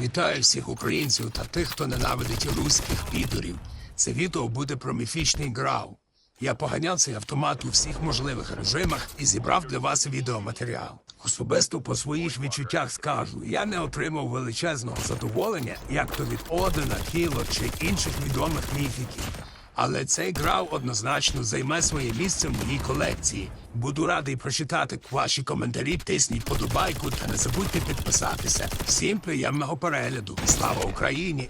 Вітаю всіх українців та тих, хто ненавидить руських підорів. Це відео буде про міфічний грау. Я поганяв цей автомат у всіх можливих режимах і зібрав для вас відеоматеріал. Особисто по своїх відчуттях скажу, я не отримав величезного задоволення, як то від Одена, Кіло чи інших відомих міфіків. Але цей грав однозначно займе своє місце в моїй колекції. Буду радий прочитати ваші коментарі, тисніть подобайку та не забудьте підписатися. Всім приємного перегляду. Слава Україні!